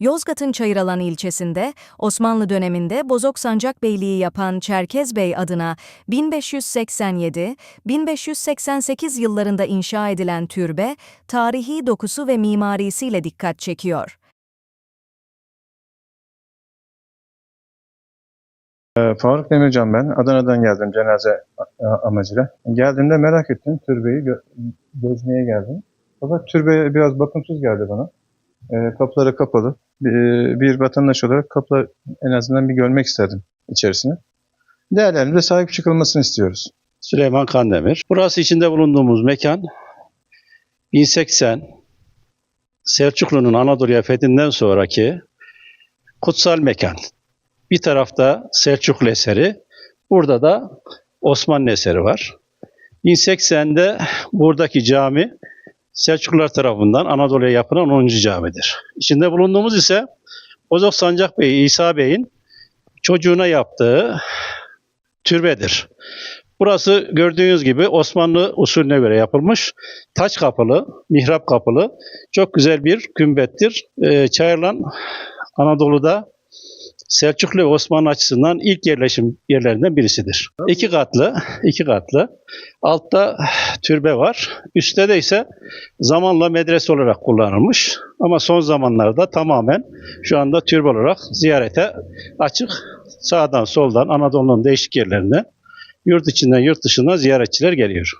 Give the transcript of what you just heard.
Yozgat'ın Çayıralan ilçesinde Osmanlı döneminde Bozok Sancakbeyliği yapan Çerkez Bey adına 1587-1588 yıllarında inşa edilen türbe, tarihi dokusu ve mimarisiyle dikkat çekiyor. Ee, Faruk Demircan ben. Adana'dan geldim cenaze a- amacıyla. Geldiğimde merak ettim. Türbeyi gö- gezmeye geldim. Fakat türbe biraz bakımsız geldi bana. Ee, kapıları kapalı. Bir, bir vatandaş olarak kapıları en azından bir görmek isterdim içerisini. Değerlerimize sahip çıkılmasını istiyoruz. Süleyman Kandemir. Burası içinde bulunduğumuz mekan 1080 Selçuklu'nun Anadolu'ya fethinden sonraki kutsal mekan. Bir tarafta Selçuklu eseri, burada da Osmanlı eseri var. 1080'de buradaki cami Selçuklular tarafından Anadolu'ya yapılan 10. camidir. İçinde bulunduğumuz ise Bozok Sancak Bey İsa Bey'in çocuğuna yaptığı türbedir. Burası gördüğünüz gibi Osmanlı usulüne göre yapılmış. Taç kapılı, mihrap kapılı. Çok güzel bir kümbettir. Ee, Çayırlan Anadolu'da Selçuklu ve Osmanlı açısından ilk yerleşim yerlerinden birisidir. İki katlı, iki katlı. Altta türbe var. Üstte de ise zamanla medrese olarak kullanılmış. Ama son zamanlarda tamamen şu anda türbe olarak ziyarete açık. Sağdan soldan Anadolu'nun değişik yerlerinden yurt içinden yurt dışından ziyaretçiler geliyor.